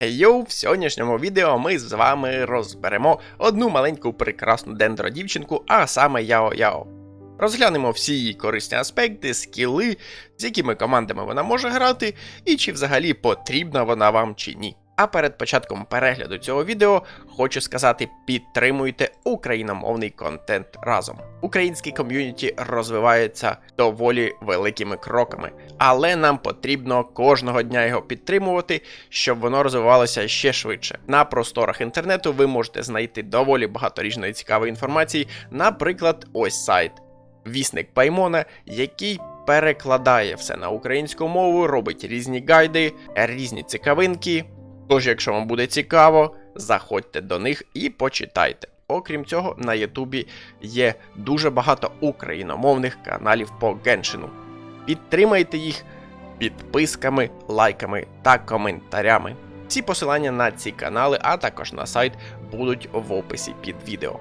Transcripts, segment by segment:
Йоу, в сьогоднішньому відео ми з вами розберемо одну маленьку прекрасну дендродівчинку, а саме Яо Яо. Розглянемо всі її корисні аспекти, скіли, з якими командами вона може грати, і чи взагалі потрібна вона вам чи ні. А перед початком перегляду цього відео хочу сказати: підтримуйте україномовний контент разом. Український ком'юніті розвивається доволі великими кроками, але нам потрібно кожного дня його підтримувати, щоб воно розвивалося ще швидше. На просторах інтернету ви можете знайти доволі багато різної цікавої інформації, наприклад, ось сайт Вісник Паймона, який перекладає все на українську мову, робить різні гайди, різні цікавинки. Тож, якщо вам буде цікаво, заходьте до них і почитайте. Окрім цього, на Ютубі є дуже багато україномовних каналів по геншину. Підтримайте їх підписками, лайками та коментарями. Всі посилання на ці канали, а також на сайт будуть в описі під відео.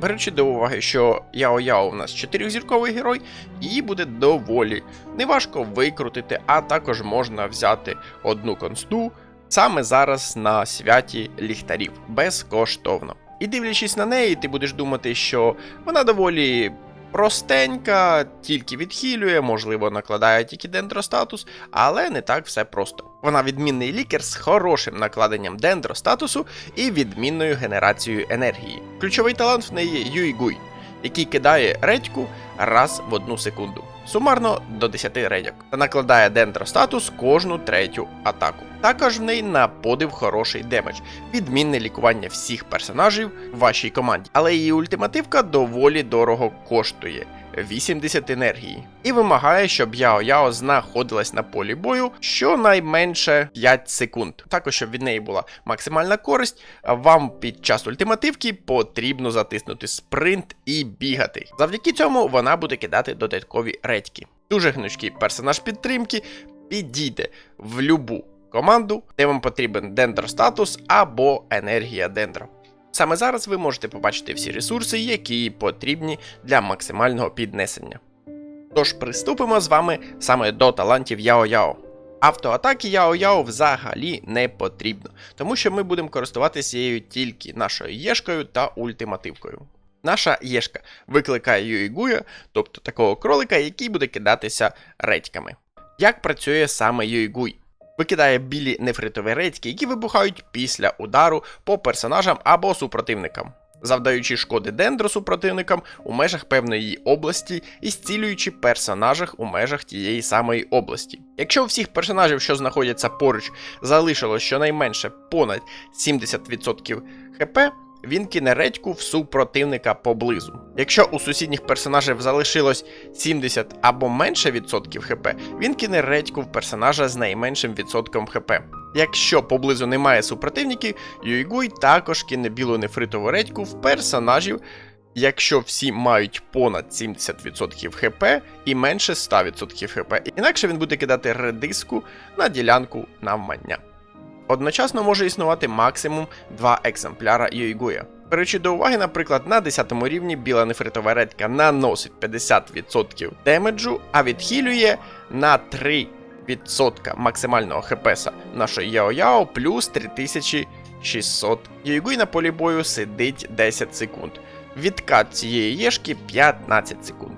Беручи до уваги, що Яо Яо у нас 4-зірковий герой, її буде доволі неважко викрутити, а також можна взяти одну консту саме зараз на святі ліхтарів безкоштовно. І дивлячись на неї, ти будеш думати, що вона доволі простенька, тільки відхилює, можливо, накладає тільки дендростатус, але не так все просто. Вона відмінний лікар з хорошим накладенням дендростатусу і відмінною генерацією енергії. Ключовий талант в неї Юйгуй, який кидає редьку раз в одну секунду. Сумарно до 10 редьок, та накладає дендростатус кожну третю атаку. Також в неї на подив хороший демедж, відмінне лікування всіх персонажів в вашій команді. Але її ультимативка доволі дорого коштує. 80 енергії і вимагає, щоб Яо Яо знаходилась на полі бою щонайменше 5 секунд. Також, щоб від неї була максимальна користь, вам під час ультимативки потрібно затиснути спринт і бігати. Завдяки цьому вона буде кидати додаткові редьки. Дуже гнучкий персонаж підтримки підійде в любу команду, де вам потрібен дендро статус або енергія дендро. Саме зараз ви можете побачити всі ресурси, які потрібні для максимального піднесення. Тож приступимо з вами саме до талантів Яо Яо. Автоатаки Яо Яо взагалі не потрібно, тому що ми будемо користуватися її тільки нашою єшкою та ультимативкою. Наша єшка викликає Юїгуя, тобто такого кролика, який буде кидатися редьками. Як працює саме Юйгуй? Викидає білі нефритові редьки, які вибухають після удару по персонажам або супротивникам, завдаючи шкоди дендро супротивникам у межах певної області і зцілюючи персонажах у межах тієї самої області. Якщо у всіх персонажів, що знаходяться поруч, залишилось щонайменше понад 70% хп, він кине редьку в супротивника поблизу. Якщо у сусідніх персонажів залишилось 70 або менше відсотків хп, він кине редьку в персонажа з найменшим відсотком хп. Якщо поблизу немає супротивників, Юйгуй також кине білу нефритову редьку в персонажів, якщо всі мають понад 70% хп і менше 100% хп. Інакше він буде кидати редиску на ділянку навмання. Одночасно може існувати максимум 2 екземпляра Йойгуя. Беручи до уваги, наприклад, на 10 рівні біла нефритова редька наносить 50% демеджу, а відхилює на 3% максимального хпса нашої Яо-Яо плюс 3600. Йойгуй на полі бою сидить 10 секунд. Відкат цієї єшки 15 секунд.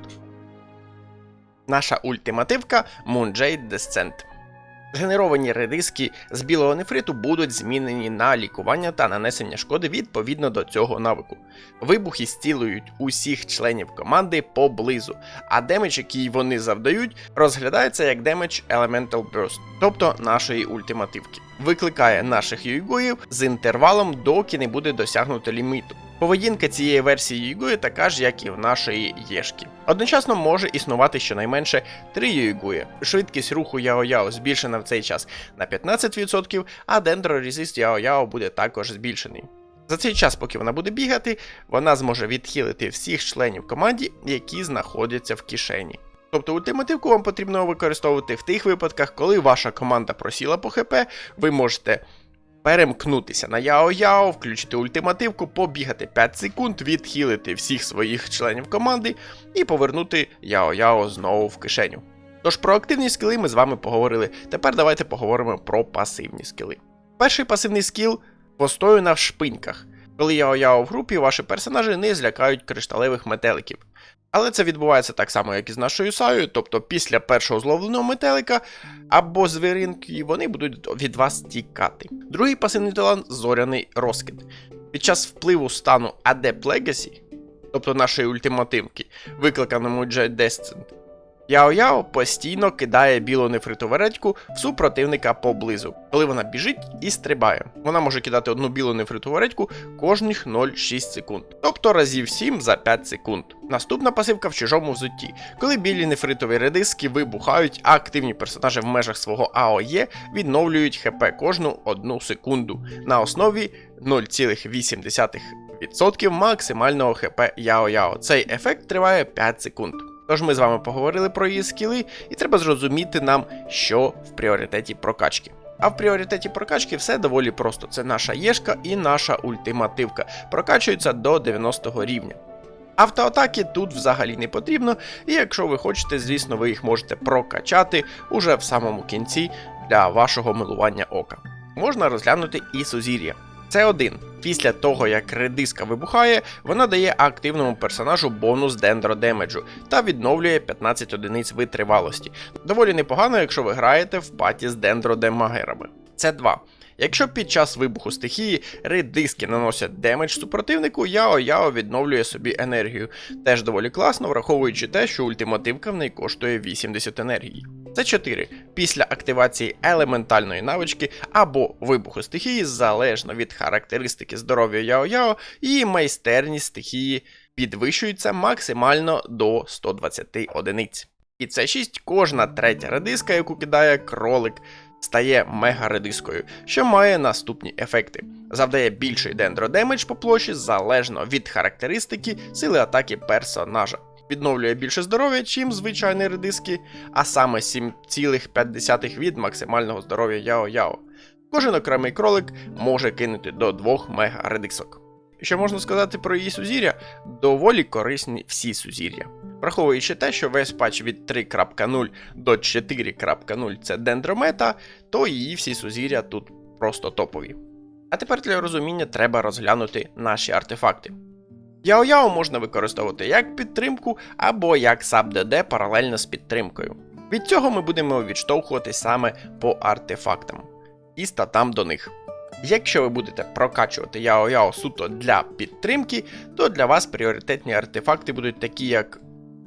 Наша ультимативка Moonjade Descent. Генеровані редиски з білого нефриту будуть змінені на лікування та нанесення шкоди відповідно до цього навику. Вибухи зцілують усіх членів команди поблизу, а демедж, який вони завдають, розглядається як демедж Elemental Burst, тобто нашої ультимативки. Викликає наших юйгуїв з інтервалом, доки не буде досягнуто ліміту. Поведінка цієї версії Юйгуї така ж, як і в нашої Єшки. Одночасно може існувати щонайменше 3 Юйгуї. Швидкість руху Яо-Яо збільшена в цей час на 15%, а Дендро Resist Яо-Яо буде також збільшений. За цей час, поки вона буде бігати, вона зможе відхилити всіх членів команді, які знаходяться в кишені. Тобто ультимативку вам потрібно використовувати в тих випадках, коли ваша команда просіла по ХП, ви можете перемкнутися на Яо-Яо, включити ультимативку, побігати 5 секунд, відхилити всіх своїх членів команди і повернути Яо-Яо знову в кишеню. Тож про активні скіли ми з вами поговорили. Тепер давайте поговоримо про пасивні скіли. Перший пасивний скіл постою на шпиньках. Коли я ояв в групі, ваші персонажі не злякають кришталевих метеликів. Але це відбувається так само, як і з нашою саю, тобто після першого зловленого метелика або звіринки вони будуть від вас тікати. Другий пасивний талант зоряний розкид. Під час впливу стану Adept Legacy, тобто нашої ультимативки, викликаному Jet Descent, Яо-Яо постійно кидає білу нефритову редьку в супротивника поблизу, коли вона біжить і стрибає. Вона може кидати одну білу нефритову редьку кожних 0,6 секунд, тобто разів 7 за 5 секунд. Наступна пасивка в чужому взутті. Коли білі нефритові редиски вибухають, а активні персонажі в межах свого АОЄ відновлюють ХП кожну 1 секунду на основі 0,8% максимального ХП Яо-Яо. Цей ефект триває 5 секунд. Тож ми з вами поговорили про її скіли, і треба зрозуміти нам, що в пріоритеті прокачки. А в пріоритеті прокачки все доволі просто. Це наша єшка і наша ультимативка. Прокачуються до 90 рівня. Автоатаки тут взагалі не потрібно, і якщо ви хочете, звісно, ви їх можете прокачати уже в самому кінці для вашого милування ока. Можна розглянути і сузір'я. Це один. Після того, як редиска вибухає, вона дає активному персонажу бонус дендро демеджу та відновлює 15 одиниць витривалості. Доволі непогано, якщо ви граєте в паті з дендродемагерами. Це 2. Якщо під час вибуху стихії редиски наносять демедж супротивнику, Яо Яо відновлює собі енергію. Теж доволі класно, враховуючи те, що ультимативка в неї коштує 80 енергії. Це 4. Після активації елементальної навички або вибуху стихії, залежно від характеристики здоров'я Яо Яо, її майстерність стихії підвищується максимально до 120 одиниць. І це 6 кожна третя редиска, яку кидає кролик, стає мега-редискою, що має наступні ефекти. Завдає більший дендродемедж по площі залежно від характеристики сили атаки персонажа. Відновлює більше здоров'я, чим звичайні редиски, а саме 7,5 від максимального здоров'я Яо-Яо. Кожен окремий кролик може кинути до 2 мега-редисок. Що можна сказати про її сузір'я? Доволі корисні всі сузір'я. Враховуючи те, що весь патч від 3.0 до 4.0 це дендромета, то її всі сузір'я тут просто топові. А тепер для розуміння треба розглянути наші артефакти. Яо-Яо можна використовувати як підтримку або як SubDD паралельно з підтримкою. Від цього ми будемо відштовхувати саме по артефактам і статам до них. Якщо ви будете прокачувати Яо-Яо суто для підтримки, то для вас пріоритетні артефакти будуть такі, як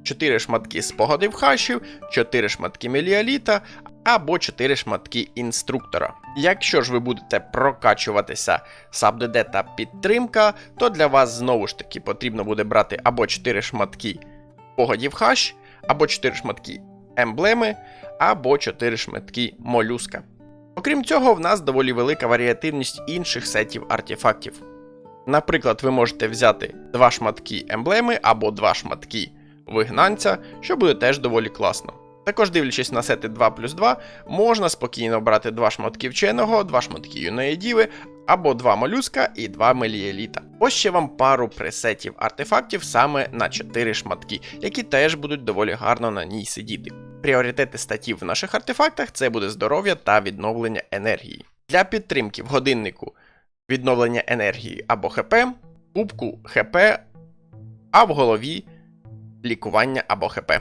4 шматки спогадів хашів, 4 шматки меліаліта або 4 шматки інструктора. Якщо ж ви будете прокачуватися SubDD та підтримка, то для вас знову ж таки потрібно буде брати або 4 шматки спогадів хаш, або 4 шматки емблеми, або 4 шматки молюска. Окрім цього, в нас доволі велика варіативність інших сетів артефактів. Наприклад, ви можете взяти два шматки емблеми або два шматки вигнанця, що буде теж доволі класно. Також, дивлячись на сети 2 плюс 2, можна спокійно брати два шматки вченого, два шматки юної діви, або два молюска і два меліеліта. Ось ще вам пару пресетів артефактів саме на 4 шматки, які теж будуть доволі гарно на ній сидіти. Пріоритети статів в наших артефактах це буде здоров'я та відновлення енергії. Для підтримки в годиннику відновлення енергії або ХП, кубку ХП, а в голові лікування або ХП.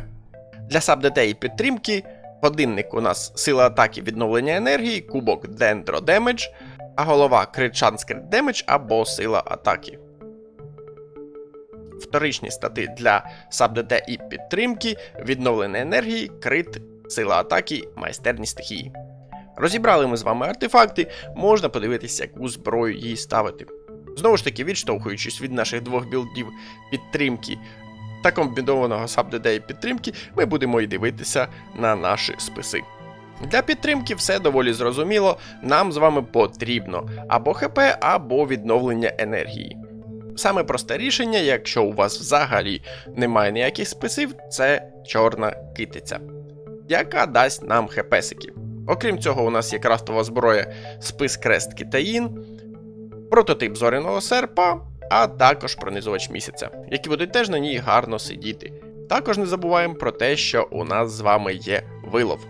Для саб і підтримки годинник у нас сила атаки відновлення енергії, кубок Dendro Damage, а голова крит крит Damage або сила атаки. Вторичні стати для саб і підтримки, відновлення енергії, крит, сила атаки, майстерність стихії. Розібрали ми з вами артефакти, можна подивитися, яку зброю їй ставити. Знову ж таки, відштовхуючись від наших двох білдів підтримки та комбінованого саб підтримки, ми будемо і дивитися на наші списи. Для підтримки все доволі зрозуміло, нам з вами потрібно або ХП, або відновлення енергії. Саме просте рішення, якщо у вас взагалі немає ніяких списів, це чорна китиця, яка дасть нам хпсики. Окрім цього, у нас є крафтова зброя спис Крест Китаїн, прототип зоряного серпа, а також пронизувач місяця, які будуть теж на ній гарно сидіти. Також не забуваємо про те, що у нас з вами є вилов.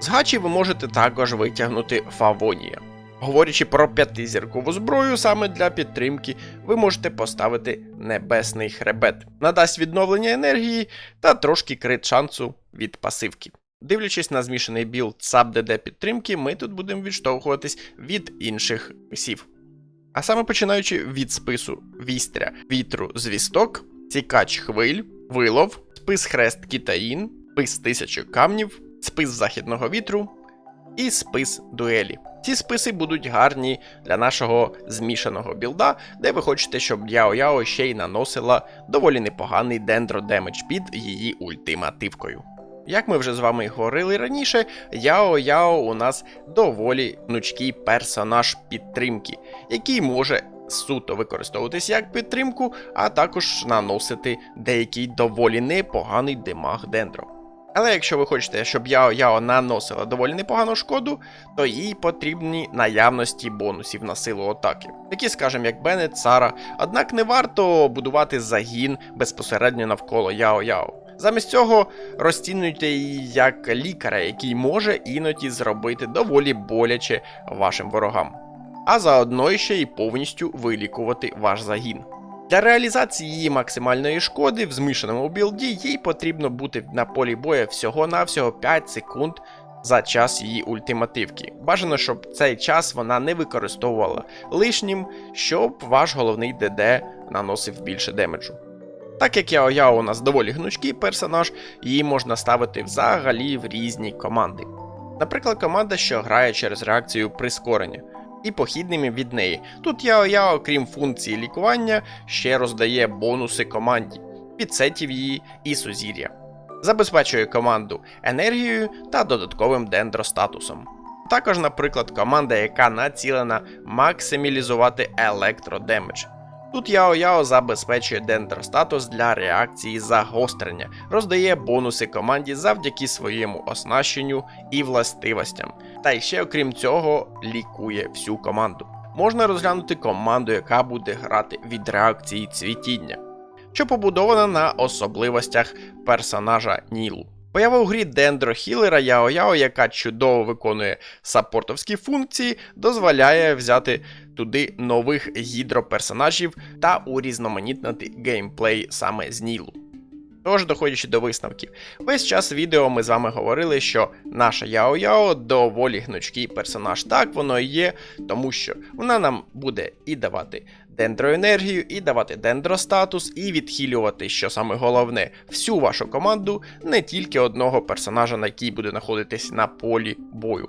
З гачі ви можете також витягнути Фавонія. Говорячи про п'ятизіркову зброю, саме для підтримки ви можете поставити небесний хребет, надасть відновлення енергії та трошки крит шансу від пасивки. Дивлячись на змішаний білд SAP-DD підтримки, ми тут будемо відштовхуватись від інших писів. А саме починаючи від спису вістря, вітру, звісток, цікач хвиль, вилов, спис хрест китаїн, спис тисячі камнів, спис західного вітру і спис дуелі. Ці списи будуть гарні для нашого змішаного білда, де ви хочете, щоб Яо-Яо ще й наносила доволі непоганий дендро демедж під її ультимативкою. Як ми вже з вами говорили раніше, Яо-Яо у нас доволі гнучкий персонаж підтримки, який може суто використовуватись як підтримку, а також наносити деякий доволі непоганий демаг дендро. Але якщо ви хочете, щоб Яо Яо наносила доволі непогану шкоду, то їй потрібні наявності бонусів на силу атаки, такі, скажімо, як Беннет, Сара. Однак не варто будувати загін безпосередньо навколо Яо Яо. Замість цього розцінюйте її як лікаря, який може іноді зробити доволі боляче вашим ворогам, а заодно ще й повністю вилікувати ваш загін. Для реалізації її максимальної шкоди в змішаному білді їй потрібно бути на полі боя всього-навсього 5 секунд за час її ультимативки. Бажано, щоб цей час вона не використовувала лишнім, щоб ваш головний ДД наносив більше демеджу. Так як Яо Яо у нас доволі гнучкий персонаж, її можна ставити взагалі в різні команди. Наприклад, команда, що грає через реакцію прискорення і похідними від неї. Тут Яо Яо, крім функції лікування, ще роздає бонуси команді, підсетів її і сузір'я. Забезпечує команду енергією та додатковим дендростатусом. Також, наприклад, команда, яка націлена максималізувати електродемедж. Тут Яо Яо забезпечує дендростатус для реакції загострення, роздає бонуси команді завдяки своєму оснащенню і властивостям. Та й ще, окрім цього, лікує всю команду. Можна розглянути команду, яка буде грати від реакції цвітіння, що побудована на особливостях персонажа Нілу. Поява у грі Дендро Хілера Яо Яо, яка чудово виконує саппортовські функції, дозволяє взяти туди нових гідроперсонажів та урізноманітнити геймплей саме з Нілу. Тож, доходячи до висновків, весь час відео ми з вами говорили, що наша Яо Яо доволі гнучкий персонаж. Так воно і є, тому що вона нам буде і давати дендроенергію, і давати дендростатус, і відхилювати, що саме головне, всю вашу команду, не тільки одного персонажа, на який буде знаходитись на полі бою.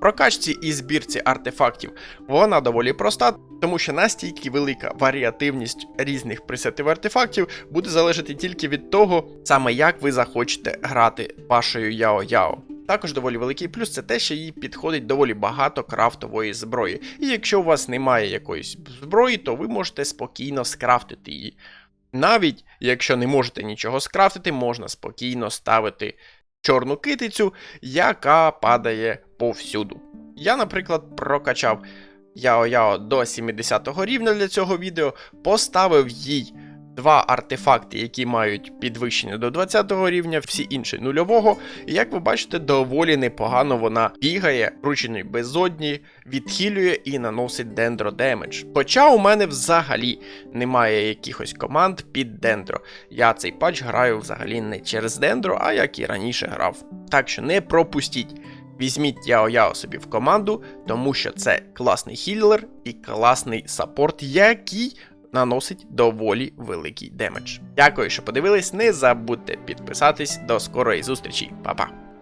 Прокачці і збірці артефактів вона доволі проста, тому що настільки велика варіативність різних пресетів артефактів буде залежати тільки від того, саме як ви захочете грати вашою Яо-Яо. Також доволі великий плюс це те, що їй підходить доволі багато крафтової зброї. І якщо у вас немає якоїсь зброї, то ви можете спокійно скрафтити її. Навіть якщо не можете нічого скрафтити, можна спокійно ставити чорну китицю, яка падає повсюду. Я, наприклад, прокачав Яо-Яо до 70 рівня для цього відео, поставив їй два артефакти, які мають підвищення до 20 рівня, всі інші нульового. І як ви бачите, доволі непогано вона бігає, врученої безодні, відхилює і наносить дендро демедж. Хоча у мене взагалі немає якихось команд під дендро. Я цей патч граю взагалі не через дендро, а як і раніше грав. Так що не пропустіть. Візьміть Яо Яо собі в команду, тому що це класний хіллер і класний саппорт, який наносить доволі великий демедж. Дякую, що подивились. Не забудьте підписатись. До скорої зустрічі, Па-па!